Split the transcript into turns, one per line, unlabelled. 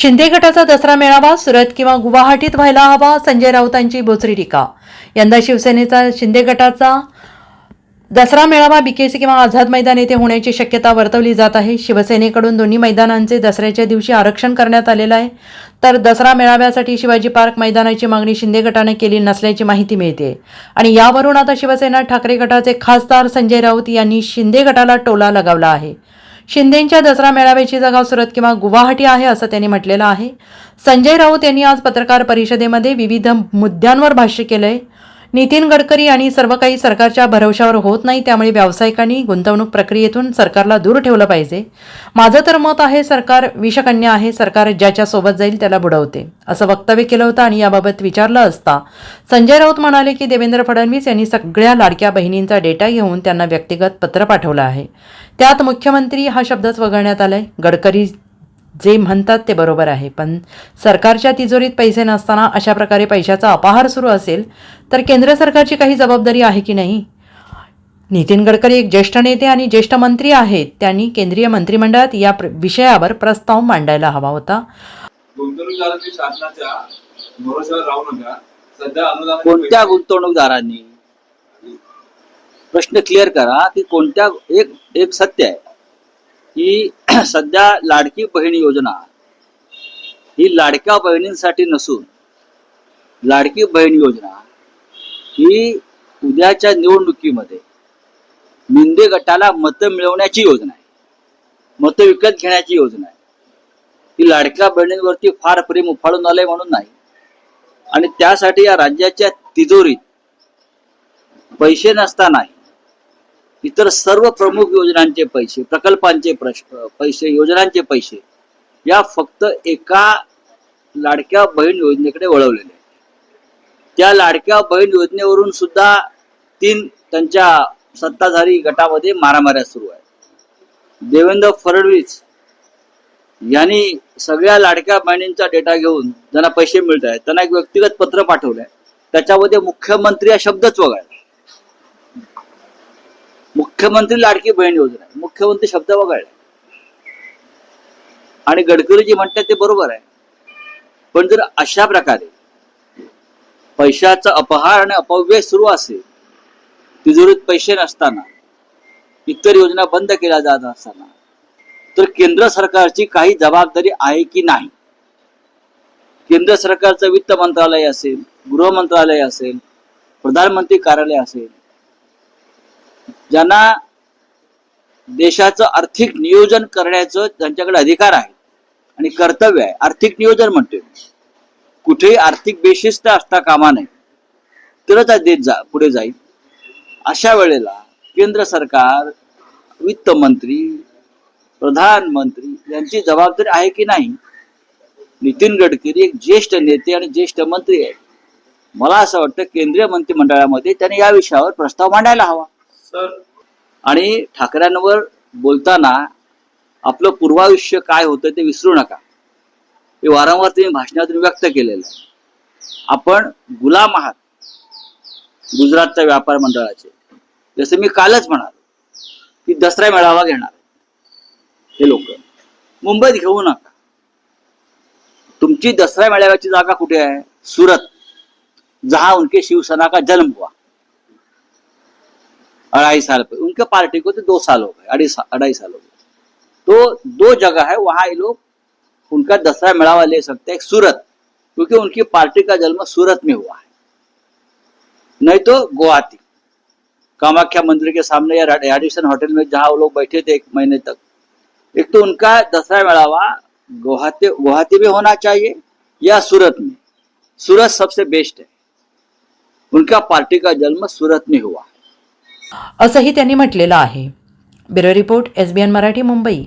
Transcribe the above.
शिंदे गटाचा दसरा मेळावा सुरत किंवा गुवाहाटीत व्हायला हवा संजय राऊतांची बोचरी टीका. यंदा शिवसेनेचा शिंदे गटाचा दसरा मेळावा बीकेसी किंवा आझाद मैदान येथे होण्याची शक्यता वर्तवली जात आहे. शिवसेनेकडून दोन्ही मैदानांचे दसऱ्याच्या दिवशी आरक्षण करण्यात आलेलं आहे. तर दसरा मेळाव्यासाठी शिवाजी पार्क मैदानाची मागणी शिंदे गटाने केली नसल्याची माहिती मिळते. आणि यावरून आता शिवसेना ठाकरे गटाचे खासदार संजय राऊत यांनी शिंदे गटाला टोला लगावला आहे. शिंदेंच्या दसरा मेळाव्याची जगाव सुरत किंवा गुवाहाटी आहे असं त्यांनी म्हटलेलं आहे. संजय राऊत यांनी आज पत्रकार परिषदेमध्ये विविध मुद्द्यांवर भाष्य केलंय. नितीन गडकरी आणि सर्व काही सरकारच्या भरवशावर होत नाही त्यामुळे व्यावसायिकांनी गुंतवणूक प्रक्रियेतून सरकारला दूर ठेवलं पाहिजे. माझं तर मत आहे सरकार विषकन्या आहे सरकार ज्याच्या सोबत जाईल त्याला बुडवते असं वक्तव्य केलं होतं आणि याबाबत विचारलं असता संजय राऊत म्हणाले की देवेंद्र फडणवीस यांनी सगळ्या लाडक्या बहिणींचा डेटा घेऊन त्यांना व्यक्तिगत पत्र पाठवलं आहे. त्यात मुख्यमंत्री हा शब्दच वगळण्यात आलाय. गडकरी जे म्हणतात ते बरोबर आहे. पण सरकारच्या तिजोरीत पैसे नसताना अशा प्रकारे पैशाचा अपहार सुरू असेल तर केंद्र सरकारची काही जबाबदारी आहे की नाही? नितीन गडकरी एक ज्येष्ठ नेते आणि ज्येष्ठ मंत्री आहेत. त्यांनी केंद्रीय मंत्रिमंडळात या प्र- विषयावर प्रस्ताव मांडायला हवा होता.
कोणत्या गुंतवणूकदारांनी? प्रश्न क्लिअर करा की कोणत्या एक एक सत्य आहे. की सध्या लाडकी बहीण योजना ही लाडक्या बहिणींसाठी नसून लाडकी बहीण योजना ही उद्याच्या निवडणुकीमध्ये मिंदे गटाला मतं मिळवण्याची योजना आहे. मतं विकत घेण्याची योजना आहे. ही लाडक्या बहिणींवरती फार प्रेम उफाळून आलंय म्हणून नाही. आणि त्यासाठी या राज्याच्या तिजोरीत पैसे नसतानाही इतर सर्व प्रमुख योजनांचे पैसे प्रकल्पांचे प्रश्न पैसे योजनांचे पैसे या फक्त एका लाडक्या बहीण योजनेकडे वळवलेले त्या लाडक्या बहीण योजनेवरून सुद्धा तीन त्यांच्या सत्ताधारी गटामध्ये मारामाऱ्या सुरू आहेत. देवेंद्र फडणवीस यांनी सगळ्या लाडक्या बहिणींचा डेटा घेऊन ज्यांना पैसे मिळत आहेत त्यांना एक व्यक्तिगत पत्र पाठवलंय. त्याच्यामध्ये मुख्यमंत्री हा शब्दच वगळला. मुख्यमंत्री लाडकी बहीण योजना. आहे मुख्यमंत्री शब्द वगळला. आणि गडकरी जी म्हणतात ते बरोबर आहे. पण जर अशा प्रकारे पैशाचा अपहार आणि अपव्यय सुरू असेल तिजोरीत पैसे नसताना इतर योजना बंद केल्या जात असताना तर केंद्र सरकारची काही जबाबदारी आहे की नाही? केंद्र सरकारचं वित्त मंत्रालय असेल गृह मंत्रालय असेल प्रधानमंत्री कार्यालय असेल ज्यांना देशाचं आर्थिक नियोजन करण्याचं त्यांच्याकडे अधिकार आहे आणि कर्तव्य आहे आर्थिक नियोजन म्हणतोय कुठेही आर्थिक बेशिस्त असता कामा नये. तरच हा देश जा पुढे जाईल. अशा वेळेला केंद्र सरकार वित्त मंत्री प्रधानमंत्री यांची जबाबदारी आहे की नाही? नितीन गडकरी एक ज्येष्ठ नेते आणि ज्येष्ठ मंत्री आहेत. मला असं वाटतं केंद्रीय मंत्रिमंडळामध्ये त्याने या विषयावर प्रस्ताव मांडायला हवा. आणि ठाकऱ्यांवर बोलताना आपलं पूर्वायुष्य काय होतं ते विसरू नका. हे वारंवार तुम्ही भाषणातून व्यक्त केलेलं आहे. आपण गुलाम आहात. गुजरातच्या व्यापार मंडळाचे. जसं मी कालच म्हणालो की दसरा मेळावा घेणार हे लोक. मुंबईत घेऊ नका. तुमची दसरा मेळाव्याची जागा कुठे आहे? सुरत. जहा उनके शिवसेना का जन्म हुआ. अढ़ाई साल पे। उनके पार्टी को तो दो साल हो गए, अढ़ाई साल हो गए। तो दो जगह है, वहाँ ये लोग उनका दसरा मेड़ावा ले सकते हैं सूरत, क्योंकि उनकी पार्टी का जन्म सूरत में हुआ है। नहीं तो गुवाहाटी, कामाख्या मंदिर के सामने या रेडिसन होटल में जहाँ वो लोग बैठे थे एक महीने तक। एक तो उनका दसरा मेड़ावा गुवाहाटी गुवाहाटी में होना चाहिए या सूरत में? सूरत सबसे बेस्ट है। उनका पार्टी का जन्म सूरत में हुआ
असंही त्यांनी म्हटलेलं आहे. Bureau report SBN Marathi Mumbai.